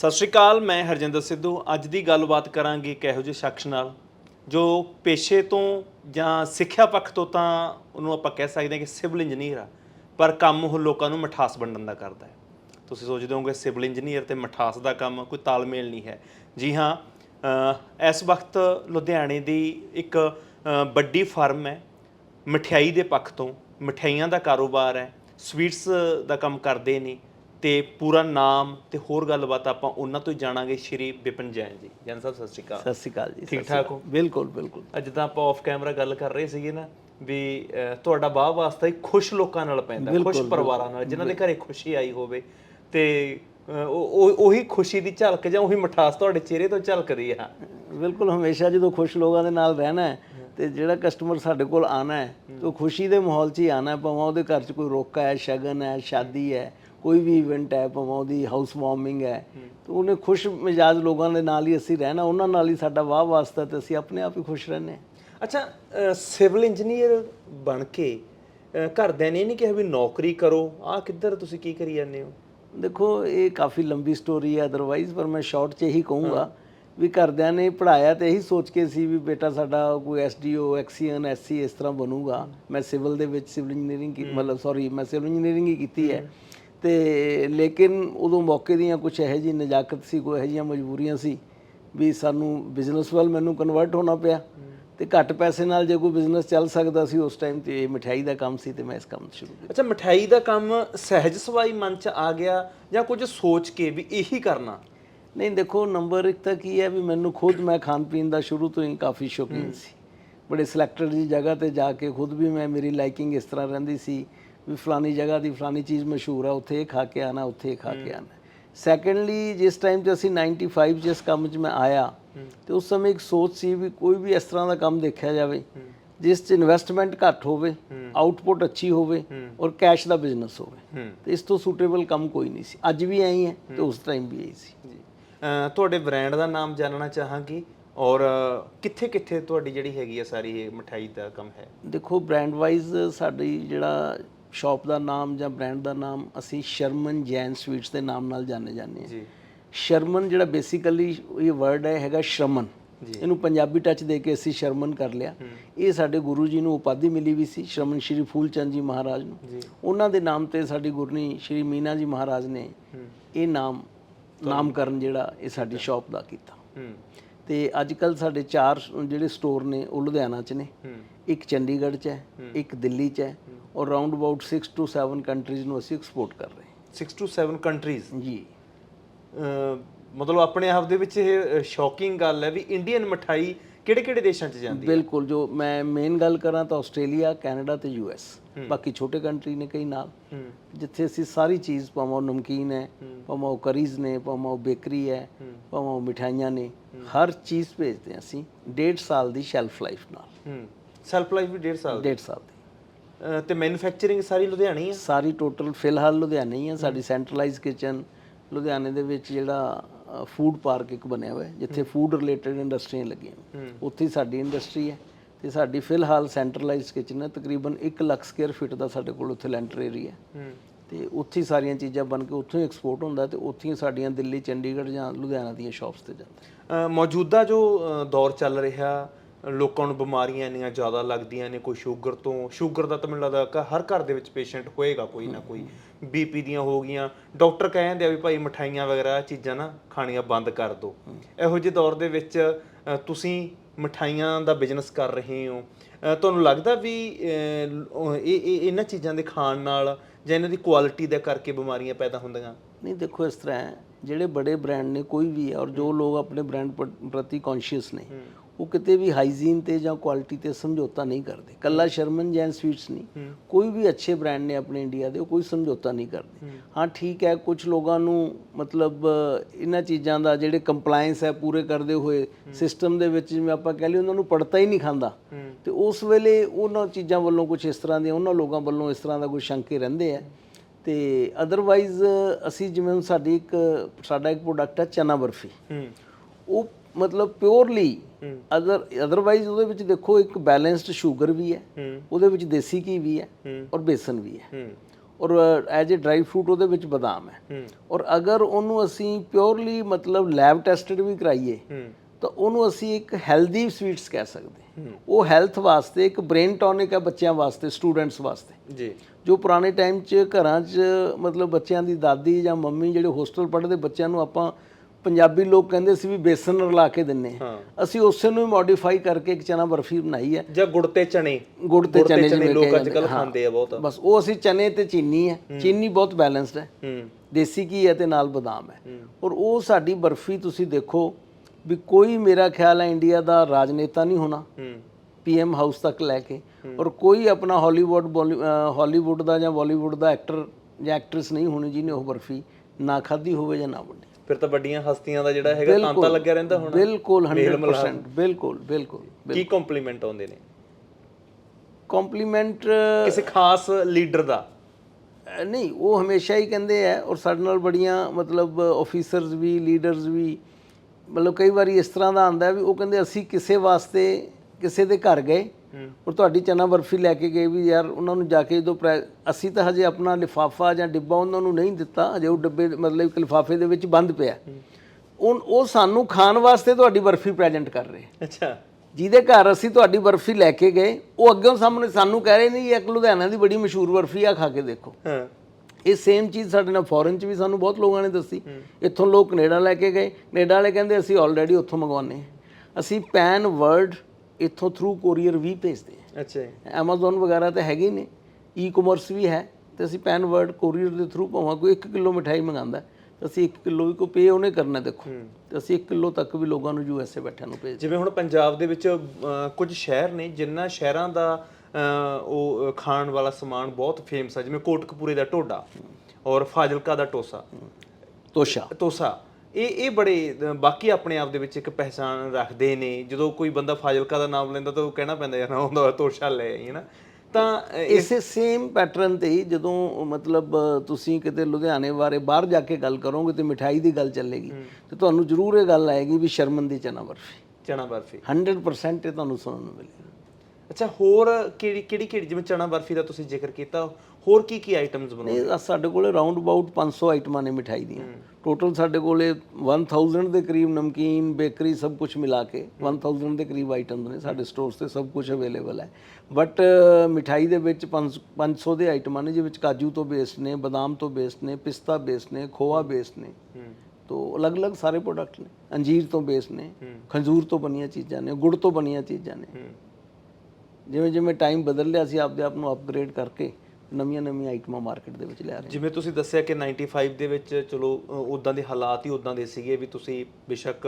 ਸਤਿ ਸ਼੍ਰੀ ਅਕਾਲ, ਮੈਂ ਹਰਜਿੰਦਰ ਸਿੱਧੂ। ਅੱਜ ਦੀ ਗੱਲਬਾਤ ਕਰਾਂਗੇ ਇੱਕ ਇਹੋ ਜਿਹੇ ਸ਼ਖਸ ਨਾਲ, ਜੋ ਪੇਸ਼ੇ ਤੋਂ ਜਾਂ ਸਿੱਖਿਆ ਪੱਖ ਤੋਂ ਤਾਂ ਉਹਨੂੰ ਆਪਾਂ ਕਹਿ ਸਕਦੇ ਹਾਂ ਕਿ ਸਿਵਲ ਇੰਜੀਨੀਅਰ ਆ, ਪਰ ਕੰਮ ਉਹ ਲੋਕਾਂ ਨੂੰ ਮਠਾਸ ਵੰਡਣ ਦਾ ਕਰਦਾ ਹੈ। ਤੁਸੀਂ ਸੋਚਦੇ ਹੋਵੋਗੇ, ਸਿਵਲ ਇੰਜੀਨੀਅਰ ਤੇ ਮਠਾਸ ਦਾ ਕੰਮ ਕੋਈ ਤਾਲਮੇਲ ਨਹੀਂ ਹੈ। ਜੀ ਹਾਂ ਇਸ ਵਕਤ ਲੁਧਿਆਣੇ ਦੀ ਇੱਕ ਵੱਡੀ ਫਰਮ ਹੈ, ਮਠਿਆਈ ਦੇ ਪੱਖ ਤੋਂ। ਮਠਿਆਈਆਂ ਦਾ ਕਾਰੋਬਾਰ ਹੈ, ਸਵੀਟਸ ਦਾ ਕੰਮ ਕਰਦੇ ਨੇ। ਤੇ ਪੂਰਾ ਨਾਮ ਤੇ ਹੋਰ ਗੱਲਬਾਤ ਆਪਾਂ ਉਹਨਾਂ ਤੋਂ ਹੀ ਜਾਣਾਂਗੇ ਸ਼੍ਰੀ ਵਿਪਨ ਜੈਨ ਜੀ। ਜੈਨ ਸਾਹਿਬ ਸਤਿ ਸ਼੍ਰੀ ਅਕਾਲ। ਸਤਿ ਸ਼੍ਰੀ ਅਕਾਲ ਜੀ ਠੀਕ ਠਾਕ ਹੋ? ਬਿਲਕੁਲ ਬਿਲਕੁਲ। ਅੱਜ ਤਾਂ ਆਪਾਂ ਆਫ ਕੈਮਰਾ ਗੱਲ ਕਰ ਰਹੇ ਸੀਗੇ ਨਾ ਵੀ ਤੁਹਾਡਾ ਬਾਹ ਵਾਸਤਾ ਹੀ ਖੁਸ਼ ਲੋਕਾਂ ਨਾਲ ਪੈਂਦਾ ਖੁਸ਼ ਪਰਿਵਾਰਾਂ ਨਾਲ ਜਿਨ੍ਹਾਂ ਦੇ ਘਰੇ ਖੁਸ਼ੀ ਆਈ ਹੋਵੇ ਤੇ ਉਹ- ਉਹੀ ਖੁਸ਼ੀ ਦੀ ਝਲਕ ਜਾਂ ਉਹੀ ਮਠਾਸ ਤੁਹਾਡੇ ਚਿਹਰੇ ਤੋਂ ਝਲਕਦੀ ਆ। ਬਿਲਕੁਲ ਹਮੇਸ਼ਾ ਜਦੋਂ ਖੁਸ਼ ਲੋਕਾਂ ਦੇ ਨਾਲ ਰਹਿਣਾ ਹੈ ਤੇ ਜਿਹੜਾ ਕਸਟਮਰ ਸਾਡੇ ਕੋਲ ਆਣਾ ਹੈ ਉਹ ਖੁਸ਼ੀ ਦੇ ਮਾਹੌਲ 'ਚ ਹੀ ਆਣਾ ਹੈ ਭਾਵੇਂ ਉਹਦੇ ਘਰ 'ਚ ਕੋਈ ਰੋਕਾ ਹੈ ਸ਼ਗਨ ਹੈ ਸ਼ਾਦੀ ਹੈ ਕੋਈ ਵੀ ਇਵੈਂਟ ਹੈ ਭਾਵੇਂ ਉਹਦੀ ਹਾਊਸ ਵਾਰਮਿੰਗ ਹੈ ਤੇ ਉਹਨੇ ਖੁਸ਼ ਮਿਜਾਜ ਲੋਕਾਂ ਦੇ ਨਾਲ ਹੀ ਅਸੀਂ ਰਹਿਣਾ ਉਹਨਾਂ ਨਾਲ ਹੀ ਸਾਡਾ ਵਾਹ ਵਾਸਤਾ ਤੇ ਅਸੀਂ ਆਪਣੇ ਆਪ ਹੀ ਖੁਸ਼ ਰਹਿੰਦੇ ਹਾਂ। ਅੱਛਾ ਸਿਵਲ ਇੰਜੀਨੀਅਰ ਬਣ ਕੇ ਘਰਦਿਆਂ ਨੇ ਨਹੀਂ ਕਿਹਾ ਵੀ ਨੌਕਰੀ ਕਰੋ ਆ ਕਿੱਧਰ ਤੁਸੀਂ ਕੀ ਕਰੀ ਜਾਂਦੇ ਹੋ? ਦੇਖੋ ਇਹ ਕਾਫੀ ਲੰਬੀ ਸਟੋਰੀ ਹੈ ਅਦਰਵਾਈਜ਼ ਪਰ ਮੈਂ ਸ਼ਾਰਟ 'ਚ ਇਹੀ ਕਹੂੰਗਾ ਵੀ ਘਰਦਿਆਂ ਨੇ ਪੜਾਇਆ ਤੇ ਇਹੀ ਸੋਚ ਕੇ ਸੀ ਵੀ ਬੇਟਾ ਸਾਡਾ ਕੋਈ ਐਸਡੀਓ ਐਕਸੀਅਨ ਐਸਸੀ ਇਸ ਤਰ੍ਹਾਂ ਬਣੂਗਾ। ਮੈਂ ਸਿਵਲ ਦੇ ਵਿੱਚ ਸਿਵਲ ਇੰਜੀਨੀਅਰਿੰਗ ਕੀ ਮਤਲਬ ਸੌਰੀ ਮੈਂ ਸਿਵਲ ਇੰਜੀਨੀਅਰਿੰਗ ਹੀ ਕੀਤੀ ਹੈ। ਤੇ ਲੇਕਿਨ ਉਦੋਂ ਮੌਕੇ ਦੀਆਂ ਕੁਝ ਇਹੋ ਜਿਹੀ ਨਜਾਕਤ ਸੀ ਕੋਈ ਇਹੋ ਜਿਹੀਆਂ ਮਜਬੂਰੀਆਂ ਸੀ ਵੀ ਸਾਨੂੰ ਬਿਜ਼ਨਸ ਵੱਲ ਮੈਨੂੰ ਕਨਵਰਟ ਹੋਣਾ ਪਿਆ ਤੇ ਘੱਟ ਪੈਸੇ ਨਾਲ ਜੇ ਕੋਈ ਬਿਜ਼ਨਸ ਚੱਲ ਸਕਦਾ ਸੀ ਉਸ ਟਾਈਮ ਤੇ ਇਹ ਮਠਿਆਈ ਦਾ ਕੰਮ ਸੀ ਤੇ ਮੈਂ ਇਸ ਕੰਮ ਨੂੰ ਸ਼ੁਰੂ ਕੀਤਾ। ਅੱਛਾ ਮਠਾਈ ਦਾ ਕੰਮ ਸਹਿਜ ਸਵਾਈ ਮਨ ਚ ਆ ਗਿਆ ਜਾਂ ਕੁਝ ਸੋਚ ਕੇ ਵੀ ਇਹੀ ਕਰਨਾ? ਨਹੀਂ ਦੇਖੋ ਨੰਬਰ ਇੱਕ ਤਾਂ ਕੀ ਹੈ ਵੀ ਮੈਨੂੰ ਖੁਦ ਮੈਂ ਖਾਣ ਪੀਣ ਦਾ ਸ਼ੁਰੂ ਤੋਂ ਹੀ ਕਾਫੀ ਸ਼ੌਕੀਨ ਸੀ। ਬੜੇ ਸਿਲੈਕਟਡ ਜੀ ਜਗ੍ਹਾ ਤੇ ਜਾ ਕੇ ਖੁਦ ਵੀ ਮੈਂ ਮੇਰੀ ਲਾਈਕਿੰਗ ਇਸ ਤਰ੍ਹਾਂ ਰਹਿੰਦੀ ਸੀ ਵੀ ਫਲਾਨੀ ਜਗ੍ਹਾ ਦੀ ਫਲਾਨੀ ਚੀਜ਼ ਮਸ਼ਹੂਰ ਆ ਉੱਥੇ ਇਹ ਖਾ ਕੇ ਆਣਾ ਉੱਥੇ ਇਹ ਖਾ ਕੇ ਆਣਾ ਸੈਕੰਡਲੀ ਜਿਸ ਟਾਈਮ ਤੇ ਅਸੀਂ 95 ਜਿਸ ਕੰਮ 'ਚ ਮੈਂ ਆਇਆ ਤੇ ਉਸ ਸਮੇਂ ਇੱਕ ਸੋਚ ਸੀ ਵੀ ਕੋਈ ਵੀ ਇਸ ਤਰ੍ਹਾਂ ਦਾ ਕੰਮ ਦੇਖਿਆ ਜਾਵੇ ਜਿਸ 'ਚ ਇਨਵੈਸਟਮੈਂਟ ਘੱਟ ਹੋਵੇ ਆਊਟਪੁੱਟ ਅੱਛੀ ਹੋਵੇ ਔਰ ਕੈਸ਼ ਦਾ ਬਿਜ਼ਨਸ ਹੋਵੇ। ਤੇ ਇਸ ਤੋਂ ਸੂਟੇਬਲ ਕੰਮ ਕੋਈ ਨਹੀਂ ਸੀ। ਅੱਜ ਵੀ ਐਂ ਹੀ ਹੈ ਤੇ ਉਸ ਟਾਈਮ ਵੀ ਐਂ ਸੀ। ਤੁਹਾਡੇ ਬ੍ਰਾਂਡ ਦਾ ਨਾਮ ਜਾਣਨਾ ਚਾਹਾਂਗੀ ਔਰ ਕਿੱਥੇ ਕਿੱਥੇ ਤੁਹਾਡੀ ਜਿਹੜੀ ਹੈਗੀ ਆ ਸਾਰੀ ਇਹ ਮਠਾਈ ਦਾ ਕੰਮ ਹੈ? ਦੇਖੋ ਬ੍ਰਾਂਡ ਵਾਈਜ਼ ਸਾਡੀ ਜਿਹੜਾ ਸ਼ਾਪ ਦਾ ਨਾਮ ਜਾਂ ਬ੍ਰਾਂਡ ਦਾ ਨਾਮ ਅਸੀਂ ਸ਼ਰਮਨ ਜੈਨ ਸਵੀਟਸ ਦੇ ਨਾਮ ਨਾਲ ਜਾਣੇ ਜਾਂਦੇ ਹਾਂ। ਜੀ। ਸ਼ਰਮਨ ਜਿਹੜਾ ਬੇਸਿਕਲੀ ਇਹ ਵਰਡ ਹੈ ਹੈਗਾ ਸ਼ਰਮਨ। ਇਹਨੂੰ ਪੰਜਾਬੀ ਟੱਚ ਦੇ ਕੇ ਅਸੀਂ ਸ਼ਰਮਨ ਕਰ ਲਿਆ। ਇਹ ਸਾਡੇ ਗੁਰੂ ਜੀ ਨੂੰ ਉਪਾਧੀ ਮਿਲੀ ਵੀ ਸੀ ਸ਼ਰਮਨ ਸ਼੍ਰੀ ਫੂਲਚੰਦ ਜੀ ਮਹਾਰਾਜ ਨੂੰ। ਉਹਨਾਂ ਦੇ ਨਾਮ ਤੇ ਸਾਡੀ ਗੁਰਨੀ ਸ਼੍ਰੀ ਮੀਨਾ ਜੀ ਮਹਾਰਾਜ ਨੇ ਇਹ ਨਾਮ ਨਾਮਕਰਨ ਜਿਹੜਾ ਇਹ ਸਾਡੀ ਸ਼ਾਪ ਦਾ ਕੀਤਾ। ਹੂੰ। ਤੇ ਅੱਜ ਕੱਲ ਸਾਡੇ ਚਾਰ ਜਿਹੜੇ ਸਟੋਰ ਨੇ ਉਹ ਲੁਧਿਆਣਾ 'ਚ ਨੇ। ਇੱਕ ਚੰਡੀਗੜ੍ਹ 'ਚ ਹੈ ਇੱਕ ਦਿੱਲੀ 'ਚ ਹੈ ਔਰ ਰਾਉਂਡ ਅਬਾਊਟ 6 ਟੂ 7 ਕੰਟਰੀਜ਼ ਨੂੰ ਅਸੀਂ ਐਕਸਪੋਰਟ ਕਰ ਰਹੇ 6 ਟੂ 7 ਕੰਟਰੀਜ਼ ਹਾਂ ਜੀ। ਮਤਲਬ ਆਪਣੇ ਆਪ ਦੇ ਵਿੱਚ ਇਹ ਸ਼ੌਕਿੰਗ ਗੱਲ ਹੈ ਵੀ ਇੰਡੀਅਨ ਮਠਾਈ ਕਿਹੜੇ ਕਿਹੜੇ ਦੇਸ਼ਾਂ 'ਚ ਜਾਂਦੀ ਹੈ? ਬਿਲਕੁਲ ਜੋ ਮੈਂ ਮੇਨ ਗੱਲ ਕਰਾਂ ਤਾਂ ਆਸਟ੍ਰੇਲੀਆ ਕੈਨੇਡਾ ਤੇ ਯੂਐਸ ਬਾਕੀ ਛੋਟੇ ਕੰਟਰੀ ਨੇ ਕਈ ਨਾਲ। ਜਿੱਥੇ ਅਸੀਂ ਸਾਰੀ ਚੀਜ਼ ਭਾਵੇਂ ਉਹ ਨਮਕੀਨ ਹੈ ਭਾਵੇਂ ਉਹ ਕਰੀਜ਼ ਨੇ ਭਾਵੇਂ ਉਹ ਬੇਕਰੀ ਹੈ ਭਾਵੇਂ ਉਹ ਮਿਠਾਈਆਂ ਨੇ ਹਰ ਚੀਜ਼ ਭੇਜਦੇ ਅਸੀਂ ਡੇਢ ਸਾਲ ਦੀ ਸ਼ੈਲਫ ਲਾਈਫ ਨਾਲ। ਸੈਲਫ ਲਾਈਫ ਵੀ 1.5 ਸਾਲ ਡੇਢ ਸਾਲ ਦੀ। ਤੇ ਮੈਨੂਫੈਕਚਰਿੰਗ ਸਾਰੀ ਲੁਧਿਆਣੀ ਹੈ ਸਾਰੀ ਟੋਟਲ ਫਿਲਹਾਲ ਲੁਧਿਆਣੇ ਹੀ ਹੈ ਸਾਡੀ ਸੈਂਟਰਲਾਈਜ਼ ਕਿਚਨ ਲੁਧਿਆਣੇ ਦੇ ਵਿੱਚ ਜਿਹੜਾ ਫੂਡ ਪਾਰਕ ਇੱਕ ਬਣਿਆ ਹੋਇਆ ਜਿੱਥੇ ਫੂਡ ਰਿਲੇਟਡ ਇੰਡਸਟਰੀਆਂ ਲੱਗੀਆਂ। ਉੱਥੇ ਹੀ ਸਾਡੀ ਇੰਡਸਟਰੀ ਹੈ ਤੇ ਸਾਡੀ ਫਿਲਹਾਲ ਸੈਂਟਰਲਾਈਜ਼ਡ ਕਿਚਨ ਹੈ ਤਕਰੀਬਨ 1 ਲੱਖ ਸਕੁਅਰ ਫੀਟ ਦਾ ਸਾਡੇ ਕੋਲ ਉੱਥੇ ਲੈਂਟਰ ਏਰੀਆ ਹੂੰ। ਤੇ ਉੱਥੇ ਸਾਰੀਆਂ ਚੀਜ਼ਾਂ ਬਣ ਕੇ ਉੱਥੋਂ ਐਕਸਪੋਰਟ ਹੁੰਦਾ ਤੇ ਉੱਥੇ ਹੀ ਸਾਡੀਆਂ ਦਿੱਲੀ ਚੰਡੀਗੜ੍ਹ ਜਾਂ ਲੁਧਿਆਣਾ ਦੀਆਂ ਸ਼ਾਪਸ ਤੇ ਜਾਂਦਾ ਮੌਜੂਦਾ ਜੋ ਦੌਰ ਚੱਲ ਰਿਹਾ ਲੋਕਾਂ ਨੂੰ ਬਿਮਾਰੀਆਂ ਇੰਨੀਆਂ ਜ਼ਿਆਦਾ ਲੱਗਦੀਆਂ ਨੇ ਕੋਈ ਸ਼ੂਗਰ ਤੋਂ ਸ਼ੂਗਰ ਦਾ ਤਾਂ ਮੈਨੂੰ ਲੱਗਦਾ ਕਿ ਹਰ ਘਰ ਦੇ ਵਿੱਚ ਪੇਸ਼ੈਂਟ ਹੋਏਗਾ ਕੋਈ ਨਾ ਕੋਈ। ਬੀਪੀ ਦੀਆਂ ਹੋ ਗਈਆਂ ਡਾਕਟਰ ਕਹਿੰਦੇ ਆ ਵੀ ਭਾਈ ਮਠਾਈਆਂ ਵਗੈਰਾ ਇਹ ਚੀਜ਼ਾਂ ਨਾ ਖਾਣੀਆਂ ਬੰਦ ਕਰ ਦਿਓ ਇਹੋ ਜਿਹੇ ਦੌਰ ਦੇ ਵਿੱਚ ਤੁਸੀਂ ਮਠਾਈਆਂ ਦਾ ਬਿਜ਼ਨਸ ਕਰ ਰਹੇ ਹੋ। ਤੁਹਾਨੂੰ ਲੱਗਦਾ ਵੀ ਇਹ ਇਹ ਇਹਨਾਂ ਚੀਜ਼ਾਂ ਦੇ ਖਾਣ ਨਾਲ ਜਾਂ ਇਹਨਾਂ ਦੀ ਕੁਆਲਿਟੀ ਦਾ ਕਰਕੇ ਬਿਮਾਰੀਆਂ ਪੈਦਾ ਹੁੰਦੀਆਂ? ਨਹੀਂ ਦੇਖੋ ਇਸ ਤਰ੍ਹਾਂ ਹੈ ਜਿਹੜੇ ਬੜੇ ਬ੍ਰਾਂਡ ਨੇ ਕੋਈ ਵੀ ਹੈ ਔਰ ਜੋ ਲੋਕ ਆਪਣੇ ਬ੍ਰਾਂਡ ਪ੍ਰਤੀ ਕੌਨਸ਼ੀਅਸ ਨੇ ਉਹ ਕਿਤੇ ਵੀ ਹਾਈਜੀਨ ਤੇ ਜਾਂ ਕੁਆਲਿਟੀ ਤੇ ਸਮਝੌਤਾ ਨਹੀਂ ਕਰਦੇ। ਕੱਲਾ ਸ਼ਰਮਨ ਜੈਨ ਸਵੀਟਸ ਨਹੀਂ। ਕੋਈ ਵੀ ਅੱਛੇ ਬ੍ਰਾਂਡ ਨੇ ਆਪਣੇ ਇੰਡੀਆ ਦੇ ਉਹ ਕੋਈ ਸਮਝੌਤਾ ਨਹੀਂ ਕਰਦੇ। ਹਾਂ। ਠੀਕ ਹੈ ਕੁਝ ਲੋਕਾਂ ਨੂੰ ਮਤਲਬ ਇਹਨਾਂ ਚੀਜ਼ਾਂ ਦਾ ਜਿਹੜੇ ਕੰਪਲਾਈਂਸ ਹੈ ਪੂਰੇ ਕਰਦੇ ਹੋਏ ਸਿਸਟਮ ਦੇ ਵਿੱਚ ਜਿਵੇਂ ਆਪਾਂ ਕਹਿ ਲਈ ਉਹਨਾਂ ਨੂੰ ਪੜਤਾ ਹੀ ਨਹੀਂ ਖਾਂਦਾ। ਤੇ ਉਸ ਵੇਲੇ ਉਹਨਾਂ ਚੀਜ਼ਾਂ ਵੱਲੋਂ ਕੁਝ ਇਸ ਤਰ੍ਹਾਂ ਦੀਆਂ ਉਹਨਾਂ ਲੋਕਾਂ ਵੱਲੋਂ ਇਸ ਤਰ੍ਹਾਂ ਦਾ ਕੋਈ ਸ਼ੰਕੇ ਰਹਿੰਦੇ ਆ। ਤੇ ਅਦਰਵਾਈਜ਼ ਅਸੀਂ ਜਿਵੇਂ ਹੁਣ ਸਾਡੀ ਇੱਕ ਸਾਡਾ ਇੱਕ ਪ੍ਰੋਡਕਟ ਹੈ ਚਨਾ ਬਰਫੀ। ਉਹ ਮਤਲਬ ਪਿਓਰਲੀ ਅਦਰ ਅਦਰਵਾਈਜ਼ ਉਹਦੇ ਵਿੱਚ ਦੇਖੋ ਇੱਕ ਬੈਲੈਂਸਡ ਸ਼ੂਗਰ ਵੀ ਹੈ ਉਹਦੇ ਵਿੱਚ ਦੇਸੀ ਘੀ ਵੀ ਹੈ। ਔਰ ਬੇਸਨ ਵੀ ਹੈ। ਔਰ ਐਜ ਅ ਡਰਾਈ ਫਰੂਟ ਉਹਦੇ ਵਿੱਚ ਬਦਾਮ ਹੈ। ਔਰ ਅਗਰ ਉਹਨੂੰ ਅਸੀਂ ਪਿਓਰਲੀ ਮਤਲਬ ਲੈਬ ਟੈਸਟਡ ਵੀ ਕਰਾਈਏ ਤਾਂ ਉਹਨੂੰ ਅਸੀਂ ਇੱਕ ਹੈਲਦੀ ਸਵੀਟਸ ਕਹਿ ਸਕਦੇ ਉਹ ਹੈਲਥ ਵਾਸਤੇ ਇੱਕ ਬ੍ਰੇਨ ਟੌਨਿਕ ਹੈ ਬੱਚਿਆਂ ਵਾਸਤੇ ਸਟੂਡੈਂਟਸ ਵਾਸਤੇ। ਜੀ। ਜੋ ਪੁਰਾਣੇ ਟਾਈਮ 'ਚ ਘਰਾਂ 'ਚ ਮਤਲਬ ਬੱਚਿਆਂ ਦੀ ਦਾਦੀ ਜਾਂ ਮੰਮੀ ਜਿਹੜੇ ਹੋਸਟਲ ਪੜ੍ਹਦੇ ਬੱਚਿਆਂ ਨੂੰ ਆਪਾਂ ਪੰਜਾਬੀ ਲੋਕ ਕਹਿੰਦੇ ਸੀ ਵੀ ਬੇਸਨ ਰਲਾ ਕੇ ਦਿੰਨੇ। ਹਾਂ। ਅਸੀਂ ਉਸੇ ਨੂੰ ਹੀ ਮੋਡੀਫਾਈ ਕਰਕੇ ਇੱਕ ਚਨਾ ਬਰਫੀ ਬਣਾਈ ਹੈ। ਜਾਂ ਗੁੜ ਤੇ ਚਣੇ ਗੁੜ ਤੇ ਚਨੇ ਜਿਵੇਂ ਲੋਕ ਅੱਜ ਕੱਲ। ਖਾਂਦੇ ਆ ਬਹੁਤ। ਬਸ ਉਹ ਅਸੀਂ ਚਨੇ ਤੇ ਚੀਨੀ ਹੈ। ਚੀਨੀ ਬਹੁਤ ਬੈਲੈਂਸਡ ਹੈ। ਹੂੰ। ਦੇਸੀ ਘੀ ਹੈ ਤੇ ਨਾਲ ਬਦਾਮ ਹੈ। ਔਰ ਉਹ ਸਾਡੀ ਬਰਫੀ ਤੁਸੀਂ ਦੇਖੋ ਵੀ ਕੋਈ ਮੇਰਾ ਖਿਆਲ ਹੈ ਇੰਡੀਆ ਦਾ ਰਾਜਨੇਤਾ ਨਹੀਂ ਹੋਣਾ। ਹੂੰ। ਪੀਐਮ ਹਾਊਸ ਤੱਕ ਲੈ ਕੇ। ਔਰ ਕੋਈ ਆਪਣਾ ਹਾਲੀਵੁੱਡ ਹਾਲੀਵੁੱਡ ਦਾ ਜਾਂ ਬਾਲੀਵੁੱਡ ਦਾ ਐਕਟਰ ਜਾਂ ਐਕਟਰੈਸ ਨਹੀਂ ਹੋਣੀ ਜਿਹਨੇ ਉਹ ਬਰਫੀ ਨਾ ਖਾਧੀ ਹੋਵੇ ਜਾਂ ਨਾ ਬਣੀ ਫਿਰ ਤਾਂ ਵੱਡੀਆਂ ਹਸਤੀਆਂ ਦਾ ਜਿਹੜਾ ਹੈਗਾ ਤਾਂਤਾ ਲੱਗਿਆ ਰਹਿੰਦਾ ਹੁਣ। ਬਿਲਕੁਲ 100% ਬਿਲਕੁਲ ਬਿਲਕੁਲ ਕੀ ਕੰਪਲੀਮੈਂਟ ਆਉਂਦੇ ਨੇ? ਕੰਪਲੀਮੈਂਟ ਕਿਸੇ ਖਾਸ ਲੀਡਰ ਦਾ? ਨਹੀਂ ਉਹ ਹਮੇਸ਼ਾ ਹੀ ਕਹਿੰਦੇ ਆ ਔਰ ਸਾਡੇ ਨਾਲ ਬੜੀਆਂ ਮਤਲਬ ਆਫੀਸਰਸ ਵੀ ਲੀਡਰਸ ਵੀ ਮਤਲਬ ਕਈ ਵਾਰੀ ਇਸ ਤਰ੍ਹਾਂ ਦਾ ਆਂਦਾ ਵੀ ਉਹ ਕਹਿੰਦੇ ਅਸੀਂ ਕਿਸੇ ਵਾਸਤੇ ਕਿਸੇ ਦੇ ਘਰ ਗਏ ਔਰ ਤੁਹਾਡੀ ਚਨਾ ਬਰਫੀ ਲੈ ਕੇ ਗਏ ਵੀ ਯਾਰ ਉਹਨਾਂ ਨੂੰ ਜਾ ਕੇ ਜਦੋਂ ਅਸੀਂ ਤਾਂ ਹਜੇ ਆਪਣਾ ਲਿਫਾਫਾ ਜਾਂ ਡਿੱਬਾ ਉਹਨਾਂ ਨੂੰ ਨਹੀਂ ਦਿੱਤਾ ਹਜੇ ਉਹ ਡੱਬੇ ਮਤਲਬ ਇੱਕ ਲਿਫਾਫੇ ਦੇ ਵਿੱਚ ਬੰਦ ਪਿਆ। ਉਹ ਉਹ ਸਾਨੂੰ ਖਾਣ ਵਾਸਤੇ ਤੁਹਾਡੀ ਬਰਫੀ ਪ੍ਰੈਜ਼ੈਂਟ ਕਰ ਰਹੇ। ਅੱਛਾ। ਜਿਹਦੇ ਘਰ ਅਸੀਂ ਤੁਹਾਡੀ ਬਰਫੀ ਲੈ ਕੇ ਗਏ ਉਹ ਅੱਗੇ ਸਾਹਮਣੇ ਸਾਨੂੰ ਕਹਿ ਰਹੇ ਨੇ ਇਹ ਇੱਕ ਲੁਧਿਆਣਾ ਦੀ ਬੜੀ ਮਸ਼ਹੂਰ ਬਰਫੀ ਆ ਖਾ ਕੇ ਦੇਖੋ। ਹਾਂ। ਇਹ ਸੇਮ ਚੀਜ਼ ਸਾਡੇ ਨਾਲ ਫੋਰਨ ਚ ਵੀ ਸਾਨੂੰ ਬਹੁਤ ਲੋਕਾਂ ਨੇ ਦੱਸੀ। ਇੱਥੋਂ ਲੋਕ ਕੈਨੇਡਾ ਲੈ ਕੇ ਗਏ। ਕੈਨੇਡਾ ਵਾਲੇ ਕਹਿੰਦੇ ਅਸੀਂ ਆਲਰੇਡੀ ਉੱਥੋਂ ਮੰਗਵਾਉਂਦੇ ਅਸੀਂ ਪੈਨ ਵਰਡ ਇੱਥੋਂ ਥਰੂ ਕੋਰੀਅਰ ਵੀ ਭੇਜਦੇ ਹਾਂ ਅੱਛਾ। Amazon ਵਗੈਰਾ ਤੇ ਹੈਗੇ ਹੀ ਨੇ। ਈ-ਕਮਰਸ ਵੀ ਹੈ ਤੇ ਅਸੀਂ ਪੈਨ ਵਰਡ ਕੋਰੀਅਰ ਦੇ ਥਰੂ ਭਾਵੇਂ ਕੋਈ 1 ਕਿਲੋ ਮਠਾਈ ਮੰਗਾਉਂਦਾ ਅਸੀਂ 1 ਕਿਲੋ ਵੀ ਕੋ ਪੇ ਉਹਨੇ ਕਰਨਾ ਦੇਖੋ। ਤੇ ਅਸੀਂ 1 ਕਿਲੋ ਤੱਕ ਵੀ ਲੋਕਾਂ ਨੂੰ ਯੂਐਸਏ ਬੈਠਿਆਂ ਨੂੰ ਭੇਜ ਜਿਵੇਂ ਹੁਣ ਪੰਜਾਬ ਦੇ ਵਿੱਚ ਕੁਝ ਸ਼ਹਿਰ ਨੇ ਜਿਨ੍ਹਾਂ ਸ਼ਹਿਰਾਂ ਦਾ ਉਹ ਖਾਣ ਵਾਲਾ ਸਮਾਨ ਬਹੁਤ ਫੇਮਸ ਹੈ ਜਿਵੇਂ ਕੋਟਕਪੂਰੇ ਦਾ ਢੋਡਾ ਔਰ ਫਾਜ਼ਿਲਕਾ ਦਾ ਟੋਸਾ। ਤੋਸ਼ਾ। ਤੋਸਾ। ਇਹ ਇਹ ਬੜੇ ਬਾਕੀ ਆਪਣੇ ਆਪ ਦੇ ਵਿੱਚ ਇੱਕ ਪਹਿਚਾਨ ਰੱਖਦੇ ਨੇ। ਜਦੋਂ ਕੋਈ ਬੰਦਾ ਫਾਜ਼ਿਲਕਾ ਦਾ ਨਾਮ ਲੈਂਦਾ ਤਾਂ ਉਹ ਕਹਿਣਾ ਪੈਂਦਾ ਯਾਰ ਉਹਦਾ ਤੋਸ਼ਾ ਲੈ ਆਈ ਹੈ ਨਾ। ਤਾਂ ਇਸੇ ਸੇਮ ਪੈਟਰਨ ਤੇ ਹੀ ਜਦੋਂ ਮਤਲਬ ਤੁਸੀਂ ਕਿਤੇ ਲੁਧਿਆਣੇ ਬਾਰੇ ਬਾਹਰ ਜਾ ਕੇ ਗੱਲ ਕਰੋਗੇ ਤੇ ਮਿਠਾਈ ਦੀ ਗੱਲ ਚੱਲੇਗੀ ਤੇ ਤੁਹਾਨੂੰ ਜ਼ਰੂਰ ਇਹ ਗੱਲ ਆਏਗੀ ਵੀ ਸ਼ਰਮਨ ਦੀ ਚਨਾ ਬਰਫੀ। ਚਨਾ ਬਰਫੀ। 100% ਇਹ ਤੁਹਾਨੂੰ ਸੁਣਨ ਨੂੰ ਮਿਲੇਗੀ। ਅੱਛਾ ਹੋਰ ਕਿਹੜੀ ਕਿਹੜੀ ਕਿਹੜੀ ਜਿਵੇਂ ਚਨਾ ਬਰਫੀ ਦਾ ਤੁਸੀਂ ਜ਼ਿਕਰ ਕੀਤਾ ਹੋਰ ਕੀ ਕੀ ਆਈਟਮਸ ਬਣਾਉਂਦੇ? ਨਹੀਂ ਸਾਡੇ ਕੋਲੇ ਰਾਉਂਡ ਅਬਾਊਟ 500 ਆਈਟਮਾਂ ਨੇ ਮਿਠਾਈ ਦੀਆਂ। ਟੋਟਲ ਸਾਡੇ ਕੋਲੇ 1000 ਦੇ ਕਰੀਬ ਨਮਕੀਨ ਬੇਕਰੀ ਸਭ ਕੁਝ ਮਿਲਾ ਕੇ 1000 ਦੇ ਕਰੀਬ ਆਈਟਮਸ ਨੇ। ਸਾਡੇ ਸਟੋਰਸ ਤੇ ਸਭ ਕੁਝ ਅਵੇਲੇਬਲ ਹੈ। ਬਟ ਮਿਠਾਈ ਦੇ ਵਿੱਚ 500 ਦੇ ਆਈਟਮਾਂ ਨੇ ਜਿਹਦੇ ਵਿੱਚ ਕਾਜੂ ਤੋਂ ਬੇਸਡ ਨੇ ਬਦਾਮ ਤੋਂ ਬੇਸਡ ਨੇ ਪਿਸਤਾ ਬੇਸਡ ਨੇ ਖੋਆ ਬੇਸਡ ਨੇ। ਤੋ ਅਲੱਗ-ਅਲੱਗ ਸਾਰੇ ਪ੍ਰੋਡਕਟ ਨੇ। ਅੰਜੀਰ ਤੋਂ ਬੇਸਡ ਨੇ ਖੰਜੂਰ ਤੋਂ ਬਣੀਆਂ ਚੀਜ਼ਾਂ ਨੇ ਗੁੜ ਤੋਂ ਬਣੀਆਂ ਚੀਜ਼ਾਂ ਨੇ। ਜਿਵੇਂ ਜਿਵੇਂ ਟਾਈਮ ਬਦਲ ਲਿਆ ਸੀ, ਆਪਦੇ ਆਪ ਨੂੰ ਅਪਗ੍ਰੇਡ ਕਰਕੇ ਨਵੀਆਂ ਨਵੀਆਂ ਆਈਟਮਾਂ ਮਾਰਕੀਟ ਦੇ ਵਿੱਚ ਲਿਆ ਰਹੇ ਜਿਵੇਂ ਤੁਸੀਂ ਦੱਸਿਆ ਕਿ 95 ਦੇ ਵਿੱਚ ਚਲੋ ਉਦਾਂ ਦੇ ਹਾਲਾਤ ਹੀ ਉਦਾਂ ਦੇ ਸੀਗੇ ਵੀ ਤੁਸੀਂ ਬੇਸ਼ੱਕ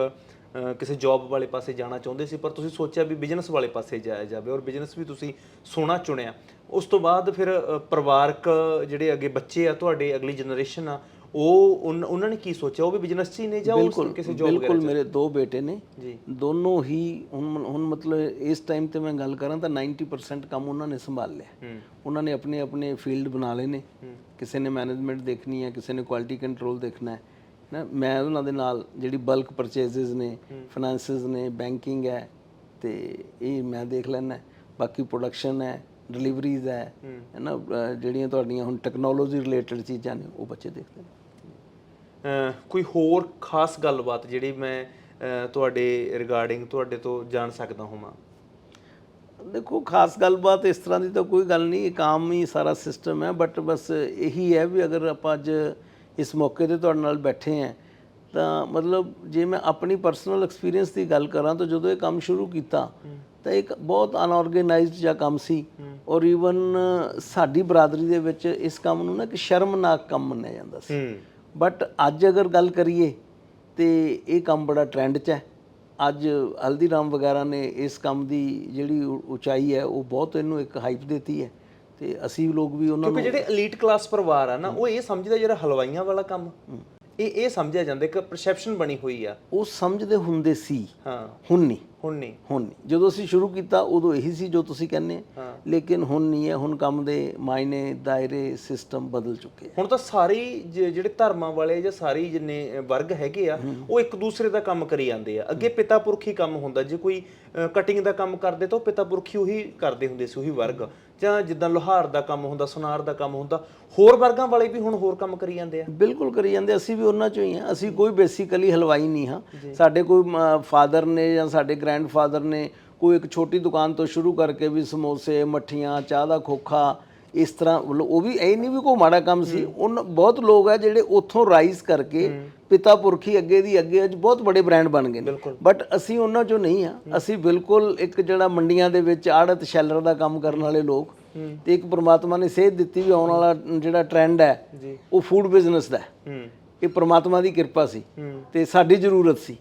ਕਿਸੇ ਜੌਬ ਵਾਲੇ ਪਾਸੇ ਜਾਣਾ ਚਾਹੁੰਦੇ ਸੀ, ਪਰ ਤੁਸੀਂ ਸੋਚਿਆ ਵੀ ਬਿਜ਼ਨਸ ਵਾਲੇ ਪਾਸੇ ਜਾਇਆ ਜਾਵੇ ਔਰ ਬਿਜ਼ਨਸ ਵੀ ਤੁਸੀਂ ਸੋਹਣਾ ਚੁਣਿਆ। ਉਸ ਤੋਂ ਬਾਅਦ ਫਿਰ ਪਰਿਵਾਰਕ ਜਿਹੜੇ ਅੱਗੇ ਬੱਚੇ ਆ, ਤੁਹਾਡੇ ਅਗਲੀ ਜਨਰੇਸ਼ਨ ਆ ਉਹ ਉਨ- ਉਹਨਾਂ ਨੇ ਕੀ ਸੋਚਿਆ? ਉਹ ਵੀ ਬਿਜ਼ਨਸ 'ਚ ਹੀ ਨੇ ਜਾਂ ਉਹ ਕਿਸੇ ਜੌਬ ਬਿਲਕੁਲ ਮੇਰੇ ਦੋ ਬੇਟੇ ਨੇ। ਜੀ। ਦੋਨੋਂ ਹੀ ਹੁਣ ਹੁਣ ਮਤਲਬ ਇਸ ਟਾਈਮ ਤੇ ਮੈਂ ਗੱਲ ਕਰਾਂ ਤਾਂ 90% ਕੰਮ ਉਹਨਾਂ ਨੇ ਸੰਭਾਲ ਲਿਆ। ਹੂੰ। ਉਹਨਾਂ ਨੇ ਆਪਣੇ ਆਪਣੇ ਫੀਲਡ ਬਣਾ ਲਏ ਨੇ। ਕਿਸੇ ਨੇ ਮੈਨੇਜਮੈਂਟ ਦੇਖਣੀ ਹੈ ਕਿਸੇ ਨੇ ਕੁਆਲਿਟੀ ਕੰਟਰੋਲ ਦੇਖਣਾ ਹੈ। ਨਾ ਮੈਂ ਉਹਨਾਂ ਦੇ ਨਾਲ ਜਿਹੜੀ ਬਲਕ ਪਰਚੇਜ਼ਸ ਨੇ ਫਾਈਨਾਂਸਿਸ ਨੇ ਬੈਂਕਿੰਗ ਹੈ ਤੇ ਇਹ ਮੈਂ ਦੇਖ ਲੈਣਾ ਬਾਕੀ ਪ੍ਰੋਡਕਸ਼ਨ ਹੈ ਡਿਲੀਵਰੀਜ਼ ਹੈ ਹੈ। ਨਾ ਅਹ ਜਿਹੜੀਆਂ ਤੁਹਾਡੀਆਂ ਹੁਣ ਟੈਕਨੋਲੋਜੀ ਰਿਲੇਟਡ ਚੀਜ਼ਾਂ ਨੇ ਉਹ ਬੱਚੇ ਦੇਖਦੇ ਨੇ। ਕੋਈ ਹੋਰ ਖਾਸ ਗੱਲਬਾਤ ਜਿਹੜੀ ਮੈਂ ਤੁਹਾਡੇ ਰਿਗਾਰਡਿੰਗ ਤੁਹਾਡੇ ਤੋਂ ਜਾਣ ਸਕਦਾ ਹੋਵਾਂ? ਦੇਖੋ ਖਾਸ ਗੱਲਬਾਤ ਇਸ ਤਰ੍ਹਾਂ ਦੀ ਤਾਂ ਕੋਈ ਗੱਲ ਨਹੀਂ ਇਹ ਕਾਮ ਹੀ ਸਾਰਾ ਸਿਸਟਮ ਹੈ ਬਟ ਬਸ ਇਹੀ ਹੈ ਵੀ ਅਗਰ ਆਪਾਂ ਅੱਜ ਇਸ ਮੌਕੇ ਤੇ ਤੁਹਾਡੇ ਨਾਲ ਬੈਠੇ ਹਾਂ ਤਾਂ ਮਤਲਬ ਜੇ ਮੈਂ ਆਪਣੀ ਪਰਸਨਲ ਐਕਸਪੀਰੀਅੰਸ ਦੀ ਗੱਲ ਕਰਾਂ ਤਾਂ ਜਦੋਂ ਇਹ ਕੰਮ ਸ਼ੁਰੂ ਕੀਤਾ ਤਾਂ ਇੱਕ ਬਹੁਤ ਅਨਆਰਗੇਨਾਈਜ਼ਡ ਜਿਹਾ ਕੰਮ ਸੀ। ਔਰ ਈਵਨ ਸਾਡੀ ਬਰਾਦਰੀ ਦੇ ਵਿੱਚ ਇਸ ਕੰਮ ਨੂੰ ਨਾ ਇੱਕ ਸ਼ਰਮਨਾਕ ਕੰਮ ਮੰਨਿਆ ਜਾਂਦਾ ਸੀ। ਬਟ ਅੱਜ ਅਗਰ ਗੱਲ ਕਰੀਏ ਤੇ ਇਹ ਕੰਮ ਬੜਾ ਟ੍ਰੈਂਡ 'ਚ ਹੈ। ਅੱਜ ਹਲਦੀਰਾਮ ਵਗੈਰਾ ਨੇ ਇਸ ਕੰਮ ਦੀ ਜਿਹੜੀ ਉਚਾਈ ਹੈ ਉਹ ਬਹੁਤ ਇਹਨੂੰ ਇੱਕ ਹਾਈਪ ਦਿੱਤੀ ਹੈ। ਤੇ ਅਸੀਂ ਲੋਕ ਵੀ ਉਹਨਾਂ ਕਿਉਂਕਿ ਨੂੰ ਜਿਹੜੇ 엘ੀਟ ਕਲਾਸ ਪਰਿਵਾਰ ਆ ਨਾ ਉਹ ਇਹ ਸਮਝਦਾ ਜਿਹੜਾ ਹਲਵਾਈਆਂ ਵਾਲਾ ਕੰਮ। ਇਹ ਇਹ ਸਮਝਿਆ ਜਾਂਦਾ ਇੱਕ ਪਰਸੈਪਸ਼ਨ ਬਣੀ ਹੋਈ ਆ। ਉਹ ਸਮਝਦੇ ਹੁੰਦੇ ਸੀ ਹਾਂ। ਹੁਣ ਨਹੀਂ। ਹੁਣ ਨਹੀਂ। ਹੁਣ ਨਹੀਂ। ਜਦੋਂ ਅਸੀਂ ਸ਼ੁਰੂ ਕੀਤਾ ਉਦੋਂ ਇਹੀ ਸੀ ਜੋ ਤੁਸੀਂ ਕਹਿੰਦੇ ਹਾਂ। ਲੇਕਿਨ ਹੁਣ ਨਹੀਂ ਹੈ। ਹੁਣ ਕੰਮ ਦੇ ਮਾਇਨੇ ਦਾਇਰੇ ਸਿਸਟਮ ਬਦਲ ਚੁੱਕੇ ਹੁਣ ਤਾਂ ਸਾਰੇ ਜਿਹੜੇ ਧਰਮਾਂ ਵਾਲੇ ਜਾਂ ਸਾਰੇ ਜਿੰਨੇ ਵਰਗ ਹੈਗੇ ਆ ਉਹ ਇੱਕ ਦੂਸਰੇ ਦਾ ਕੰਮ ਕਰੀ ਜਾਂਦੇ ਆ। ਅੱਗੇ ਪਿਤਾ ਪੁਰਖੀ ਕੰਮ ਹੁੰਦਾ। ਜੇ ਕੋਈ ਕਟਿੰਗ ਦਾ ਕੰਮ ਕਰਦੇ ਤਾਂ ਉਹ ਪਿਤਾ ਪੁਰਖੀ ਉਹੀ ਕਰਦੇ ਹੁੰਦੇ ਸੀ ਉਹੀ ਵਰਗ। ਜਾਂ ਜਿੱਦਾਂ ਲੋਹਾਰ ਦਾ ਕੰਮ ਹੁੰਦਾ ਸੁਨਾਰ ਦਾ ਕੰਮ ਹੁੰਦਾ ਹੋਰ ਵਰਗਾਂ ਵਾਲੇ ਵੀ ਹੁਣ ਹੋਰ ਕੰਮ ਕਰੀ ਜਾਂਦੇ ਆ। ਬਿਲਕੁਲ ਕਰੀ ਜਾਂਦੇ ਅਸੀਂ ਵੀ ਉਹਨਾਂ ਚੋਂ ਹੀ ਆ। ਅਸੀਂ ਕੋਈ ਬੇਸਿਕਲੀ ਹਲਵਾਈ ਨਹੀਂ ਹਾਂ। ਸਾਡੇ ਕੋਈ ਫਾਦਰ ਨੇ ਜਾਂ ਸਾਡੇ ਗ੍ਰੈਂਡਫਾਦਰ ਨੇ ਕੋਈ ਇੱਕ ਛੋਟੀ ਦੁਕਾਨ ਤੋਂ ਸ਼ੁਰੂ ਕਰਕੇ ਵੀ ਸਮੋਸੇ ਮੱਠੀਆਂ ਚਾਹ ਦਾ ਖੋਖਾ ਇਸ ਤਰ੍ਹਾਂ ਉਹ ਵੀ ਇਹ ਨਹੀਂ ਵੀ ਕੋਈ ਮਾੜਾ ਕੰਮ ਸੀ। ਉਹਨਾਂ ਬਹੁਤ ਲੋਕ ਆ ਜਿਹੜੇ ਉੱਥੋਂ ਰਾਈਜ਼ ਕਰਕੇ ਪਿਤਾ ਪੁਰਖੀ ਅੱਗੇ ਦੀ ਅੱਗੇ ਅੱਜ ਬਹੁਤ ਵੱਡੇ ਬ੍ਰਾਂਡ ਬਣ ਗਏ ਨੇ। ਬਟ ਅਸੀਂ ਉਹਨਾਂ ਚੋਂ ਨਹੀਂ ਆ। ਅਸੀਂ ਬਿਲਕੁਲ ਇੱਕ ਜਿਹੜਾ ਮੰਡੀਆਂ ਦੇ ਵਿੱਚ ਆੜਤ ਸ਼ੈਲਰ ਦਾ ਕੰਮ ਕਰਨ ਵਾਲੇ ਲੋਕ ਤੇ ਇੱਕ ਪ੍ਰਮਾਤਮਾ ਨੇ ਸੇਧ ਦਿੱਤੀ ਵੀ ਆਉਣ ਵਾਲਾ ਜਿਹੜਾ ਟ੍ਰੈਂਡ ਹੈ ਉਹ ਫੂਡ ਬਿਜ਼ਨਸ ਦਾ ਹੂੰ। ਇਹ ਪ੍ਰਮਾਤਮਾ ਦੀ ਕਿਰਪਾ ਸੀ ਤੇ ਸਾਡੀ ਜ਼ਰੂਰਤ ਸੀ।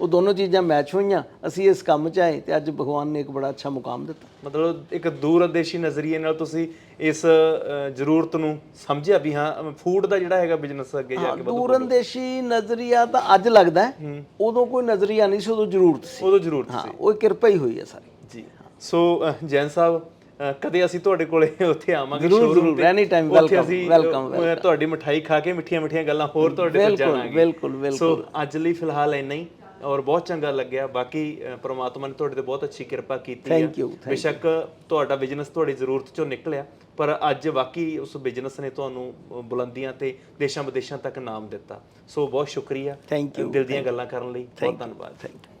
ਉਹ ਦੋਨੋਂ ਚੀਜ਼ਾਂ ਮੈਚ ਹੋਈਆਂ ਅਸੀਂ ਇਸ ਕੰਮ 'ਚ ਆਏ ਤੇ ਅੱਜ ਭਗਵਾਨ ਨੇ ਇੱਕ ਬੜਾ ਅੱਛਾ ਮੁਕਾਮ ਦਿੱਤਾ। ਮਤਲਬ ਇੱਕ ਦੂਰਅੰਦੇਸ਼ੀ ਨਜ਼ਰੀਏ ਨਾਲ ਤੁਸੀਂ ਇਸ ਜ਼ਰੂਰਤ ਨੂੰ ਸਮਝਿਆ ਵੀ ਹਾਂ ਫੂਡ ਦਾ ਜਿਹੜਾ ਹੈਗਾ ਬਿਜ਼ਨਸ ਅੱਗੇ ਜਾ ਕੇ ਵਧੂ ਦੂਰਅੰਦੇਸ਼ੀ ਨਜ਼ਰੀਆ ਤਾਂ ਅੱਜ ਲੱਗਦਾ ਉਦੋਂ ਕੋਈ ਨਜ਼ਰੀਆ ਨਹੀਂ ਸੀ ਉਦੋਂ ਜ਼ਰੂਰਤ ਸੀ। ਉਦੋਂ ਜ਼ਰੂਰਤ ਹਾਂ ਉਹ ਕਿਰਪਾ ਹੀ ਹੋਈ ਹੈ ਸਾਰੀ। ਜੀ। ਸੋ ਜੈਨ ਸਾਹਿਬ ਕਦੇ ਅਸੀਂ ਤੁਹਾਡੇ ਕੋਲੇ ਉੱਥੇ ਆਵਾਂਗੇ ਜ਼ਰੂਰ, ਜ਼ਰੂਰ, welcome, ਅਸੀਂ, welcome, ਅ, ਤੁਹਾਡੀ ਮਠਾਈ ਖਾ ਕੇ ਮਿੱਠੀਆਂ ਮਿੱਠੀਆਂ ਗੱਲਾਂ ਹੋਰ ਤੁਹਾਡੇ ਤੋਂ ਜਾਣਾਂਗੇ। ਬਿਲਕੁਲ, ਬਿਲਕੁਲ। ਸੋ ਅੱਜ ਲਈ ਫਿਲਹਾਲ ਇੰਨਾ ਹੀ ਔਰ ਬਹੁਤ ਚੰਗਾ ਲੱਗਿਆ। ਬਾਕੀ ਪ੍ਰਮਾਤਮਾ ਨੇ ਤੁਹਾਡੇ ਤੇ ਬਹੁਤ ਅੱਛੀ ਕਿਰਪਾ ਕੀਤੀ ਹੈ ਬੇਸ਼ੱਕ ਤੁਹਾਡਾ ਬਿਜ਼ਨਸ ਤੁਹਾਡੀ ਜ਼ਰੂਰਤ ਚੋਂ ਨਿਕਲਿਆ ਪਰ ਅੱਜ ਵਾਕਈ ਉਸ ਬਿਜ਼ਨਸ ਨੇ ਤੁਹਾਨੂੰ ਬੁਲੰਦੀਆਂ ਤੇ ਦੇਸ਼ਾਂ ਵਿਦੇਸ਼ਾਂ ਤੱਕ ਨਾਮ ਦਿੱਤਾ। ਸੋ ਬਹੁਤ ਸ਼ੁਕਰੀਆ। Thank you, ਦਿਲ ਦੀਆਂ ਗੱਲਾਂ ਕਰਨ ਲਈ। ਬਹੁਤ ਧੰਨਵਾਦ। Thank you